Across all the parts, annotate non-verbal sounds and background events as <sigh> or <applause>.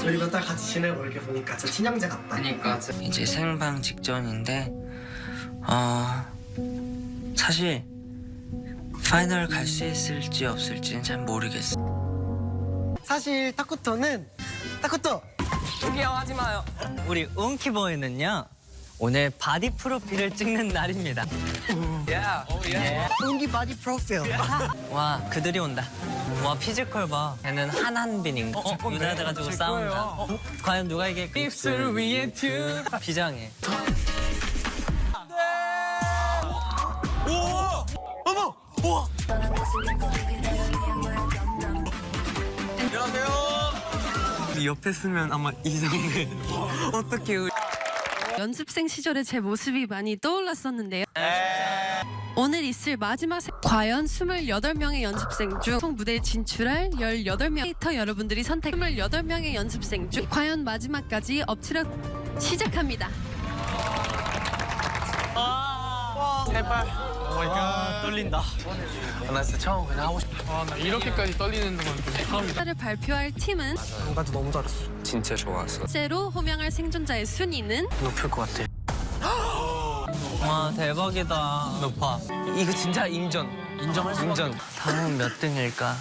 저희가 딱 같이 지내고 이렇게 보니까 진짜 친형제 같다. 그러니까 이제 생방 직전인데 어 사실 파이널 갈 수 있을지 없을지는 잘 모르겠어. 사실 타쿠토는 타쿠토 구경하지 마요. 우리 운키보이는요. 오늘 바디 프로필을 찍는 날입니다. 운기 바디 프로필. <laughs> 와 그들이 온다. 와 피지컬 봐. 걔는 한한빈인가? 어, 유나돼가지고 싸운다. 과연 누가 이길까? 입술을 위해 튜. 비장해. 옆에 쓰면 아마 이상해. <laughs> 어떻게 연습생 시절의 제 모습이 많이 떠올랐었는데요. 오늘 있을 마지막 세... 과연 28명의 연습생 중 총 무대에 진출할 18명 캐릭터 여러분들이 선택 28명의 연습생 중 과연 마지막까지 엎치려 시작합니다. 떨린다. 이렇게까지 떨리는 건좀 처음이다. 를 발표할 팀은 나도 너무 잘했어. 진짜 좋았어. 실제로 호명할 생존자의 순위는 높을 것 같아. <gasps> 와 대박이다. 높아. 이거 진짜 인정. 인정할 수 인정. 다음은 몇 등일까?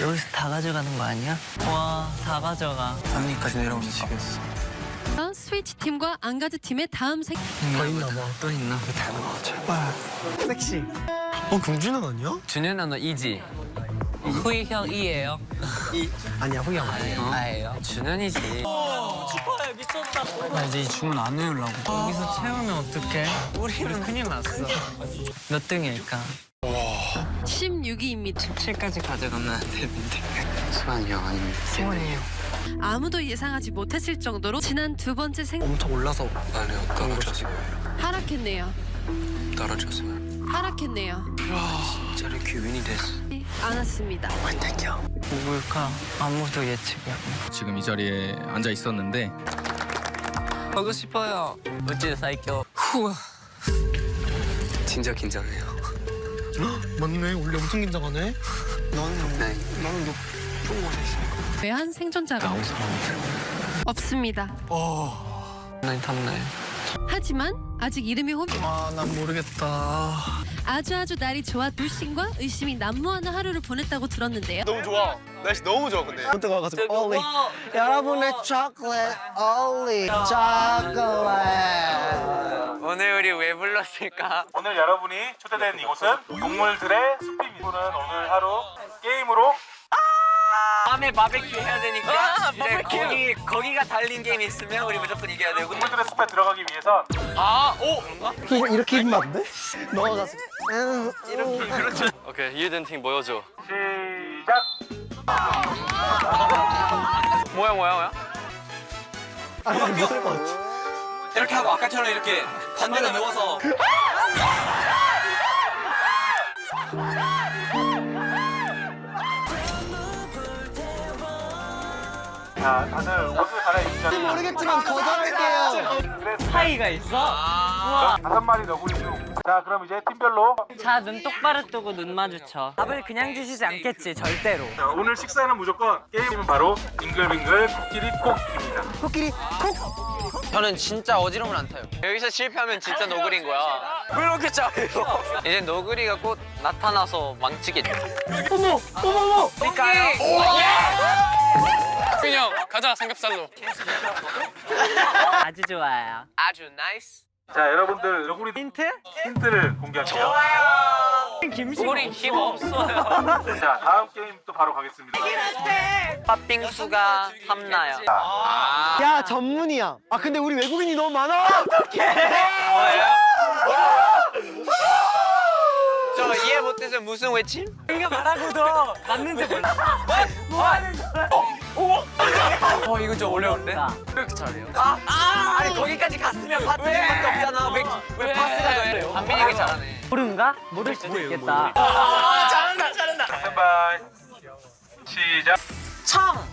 여기서 다 가져가는 거 아니야? 와 다 가져가. 3위까지 내려오면 지겠어. 스위치 팀과 안가즈 팀의 다음 생더 있나 봐. 또 있나? 섹시. 어 금준은 아니야? 준현아 너 이지? 후이 형 이예요. 아니야 후이 형 아니야. 아예요. 준현이지. 축하해 미쳤다. 나 이제 이 주문 안 외우려고. 여기서 채우면 어떡해? 우리는 큰일 났어. 몇 등일까? 16위입니다. 7까지 가져가면 안 되는데. 수환이 형 아니면 승원이 형. 아무도 예상하지 못했을 정도로 지난 두 번째 생 엄청 올라서 아니요 떨어졌어. 하락했네요. 떨어졌어요. 하락했네요. 진짜로 귀윈이 됐어. 않았습니다. 누굴까? 아무도 예측이 안 돼. 지금 이 자리에 앉아 있었는데 보고 싶어요. 어찌 사이켜? 진짜 긴장해요. 맞네 원래 엄청 긴장하네. 네. 외한 생존자가 없습니다. 난 탐나요. 하지만 아직 이름이 호미 아난 모르겠다. 아주 아주 날이 좋아 불신과 의심이 난무하는 하루를 보냈다고 들었는데요. 너무 좋아. 날씨 너무 좋아 근데. 그때 가가지고 올리. 여러분의 초콜릿 올리 초콜릿. 오늘 우리 왜 불렀을까? 오늘 여러분이 초대된 이곳은 동물들의 숲입니다. 오늘 오늘 하루 게임으로 밤에 바베큐 해야 되니까 이제 거기 거기가 달린 게임 있으면 우리 무조건 이겨야 되고. 동물들의 숲에 들어가기 위해선 아, 오. 이거 이렇게 입으면 안 돼? 너가 가서. 이렇게 그렇죠. 오케이 유den팅 보여줘. 시작. 뭐야 뭐야 뭐야? 아니 못할 것 같아. 이렇게 하고 아까처럼 이렇게 반대로 누워서. <laughs> 자 다들 옷을 갈아입자. 모르겠지만 거절할게요. 그래서 차이가 있어? 다섯 마리 너구리 중. 자 그럼 이제 팀별로 자 눈 똑바로 뜨고 눈 마주쳐. 답을 그냥 주시지 않겠지 절대로. 자, 오늘 식사는 무조건 게임은 바로 빙글빙글 코끼리 콕입니다. 코끼리 콕. 저는 진짜 어지러움을 안 타요. 여기서 실패하면 진짜 노그리인 거야. 왜 이렇게 짜요? <laughs> 이제 노그리가 곧 나타나서 망치겠지. 어머, 어머, 어머. 그러니까요. 그냥 가자 삼겹살로. 아주 좋아요. 아주 나이스. 자 여러분들 너구리 힌트? 힌트를 공개할게요. 우리 힘 없어요. <laughs> 자 다음 게임 또 바로 가겠습니다. 팥빙수가 탐나요. 야 전문이야. 아 근데 우리 외국인이 너무 많아. 저 이해 못해서 무슨 외침? 이거 말하고도 맞는지 몰라. 뭐 하는 거야? 어 이거 좀 어려운데? 왜 이렇게 잘해요? 아, 아! 아니 거기까지 갔으면 파트너밖에 없잖아. 왜, 왜 파스가 됐어요? 안민이가 잘하네. 모른가? 모를 수도 있겠다. 스탠바이 시작. 청,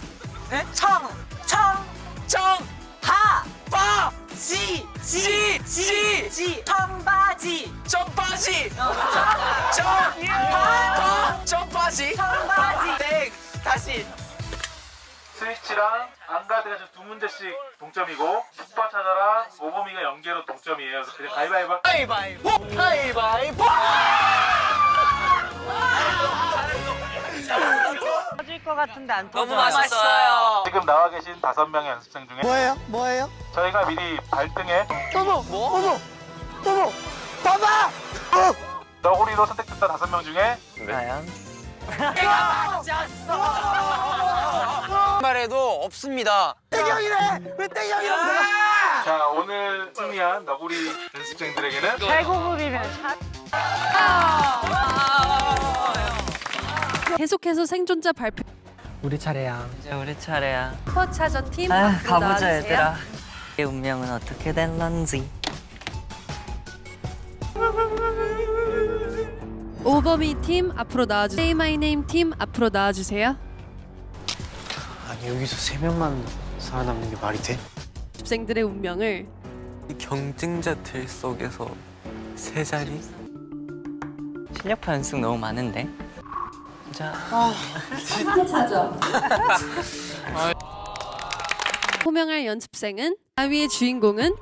네? 청, 청, 청, 하, 바, 지, 지, 지, 지, 청바지, 청바지, 청, 청, 바, 바, 청바지, 청바지, 땡, 다시. 스위치랑 안가드가 지금 두 문제씩 동점이고 슈퍼 찾아랑 오범이가 연계로 동점이에요. 그래서 그냥 가위바위보. 가위바위보 가위바위보 터질 것 같은데 안 너무. 맛있어요. 지금 나와 계신 다섯 명의 연습생 중에 뭐예요? 뭐예요? 저희가 미리 발등에 어머 어머 어머 봐봐 너구리로 선택됐던 다섯 명 중에 과연? 말해도 없습니다. 땡형이래 왜 땡형이라고 자 오늘 승리한 너구리 연습생들에게는 최고급이면 샷. 계속해서 생존자 발표. 우리 차례야. 이제 우리 차례야. 슈퍼차저 팀 아, 앞으로 가보자 나와주세요. 얘들아. 이 운명은 어떻게 될런지. 오버미 팀 앞으로 나와주세요. Say My Name 팀 앞으로 나와주세요. 아니 여기서 세 명만 살아남는 게 말이 돼? 연습생들의 운명을 이 경쟁자들 속에서 세 자리? 실력파 연습 너무 많은데. 자, <laughs> 호명할 연습생은 아위의 주인공은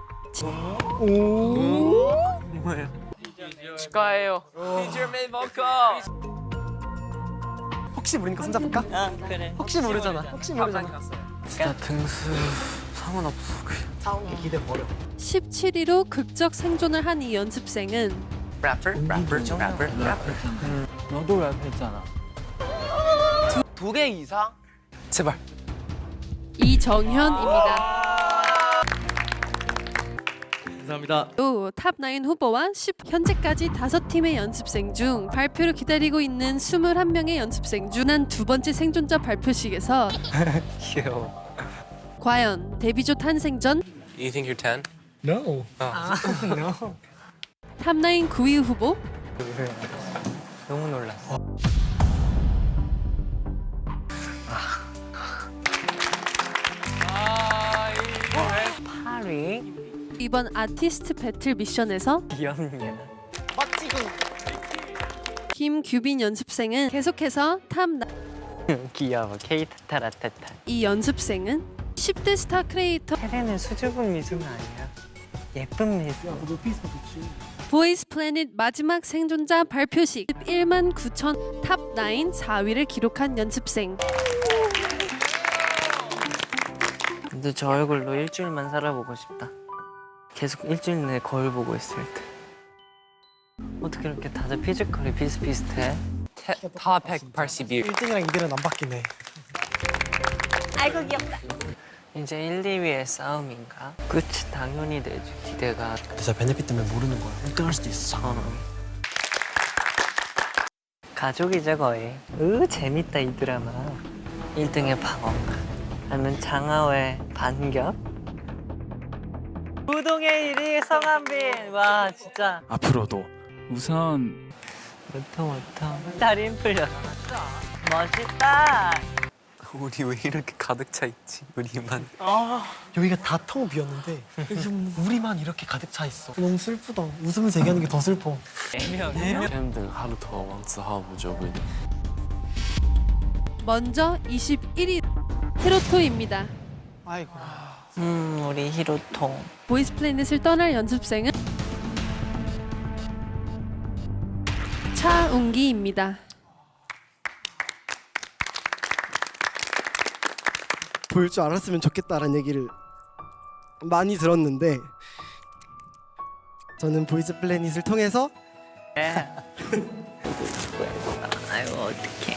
축하해요. 피처맨 먹고. 혹시 모르니까 손잡을까? 아 그래. 혹시 모르잖아 혹시 모르잖아 진짜 등수 상관없어 그냥 기대 버려 17위로 극적 생존을 한 이 연습생은 래퍼? 래퍼? 래퍼? 래퍼? 너도 랩했잖아 두개 이상? 제발 이정현입니다. 감사합니다. 또 탑9 후보와 10 현재까지 다섯 팀의 연습생 중 발표를 기다리고 있는 21명의 연습생 중 난 두 번째 생존자 발표식에서 <laughs> 귀여워. 과연 데뷔조 탄생 전? You think you're 10? No. <laughs> 탑9 9위 후보? 너무 놀랐어. 이번 아티스트 배틀 미션에서 귀엽냐? 김규빈 연습생은 계속해서 탑9 귀여워. 케이트 타라타타. 이 연습생은 10대 스타 크리에이터 테레는 수줍은 미소가 아니야. 예쁜 미소. 보이스 플래닛 마지막 생존자 발표식 1만 9천 탑9 4위를 기록한 연습생 근데 저 얼굴로 일주일만 살아보고 싶다. 계속 일주일 내내 거울 보고 있을 때. 어떻게 이렇게 다들 피지컬이 비슷비슷해? 다 181. 1등이랑 2등은 안 바뀌네 이제 1, 2위의 싸움인가? 끝이 당연히 되지. 기대가. 진짜 베네핏 때문에 모르는 거야 1등 할 수도 있어 어. 가족이죠 거의. 으 재밌다 이 드라마. 1등의 방어. 아니면 장하회 반격. 우동의 1위 성한빈. 와 진짜. 앞으로도 우선 못통 못통. 다리 힘 풀렸어. 멋있다. 우리 왜 이렇게 가득 차 있지 우리 만 여기가 다 텅 비었는데 여기 우리만 이렇게 가득 차 있어 너무 슬프다 웃으면서 얘기하는 게 더 슬퍼 팬들 하루 더 왕스하고 저기 먼저 21위 히로토입니다 아이고 음 우리 히로통. 보이스 플래닛을 떠날 연습생은 차웅기입니다 볼줄 알았으면 좋겠다라는 얘기를 많이 들었는데 저는 보이스 플래닛을 통해서 <laughs> 아이고 어떡해.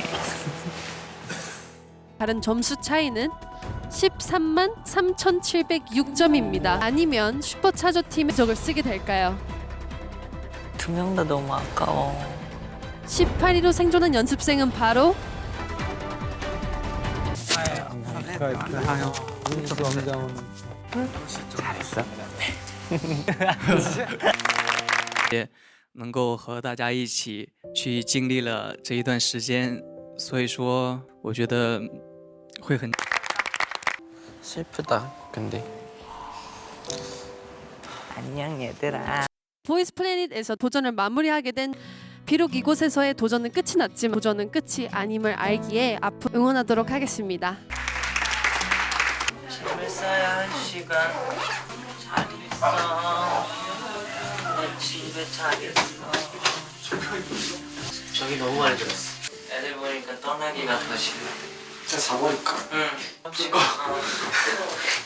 다른 점수 차이는 13만 3,706점입니다. 아니면 슈퍼차저 팀의 적을 쓰게 될까요? 두 명 다 너무 아까워. 18위로 생존한 연습생은 바로 잘했어. 也能够和大家一起去经历了这一段时间，所以说我觉得会很 슬프다 근데 안녕 얘들아. 보이스 플래닛에서 도전을 마무리하게 된 비록 이곳에서의 도전은 끝이 났지만 도전은 끝이 아님을 알기에 앞으로 응원하도록 하겠습니다. 짐을 싸야 할 시간 잘 있어 내 집에 잘 있어 저기 너무 많이 들었어. 애들 보니까 떠나기가 더 싫어 진짜 자버릴까? 응 어.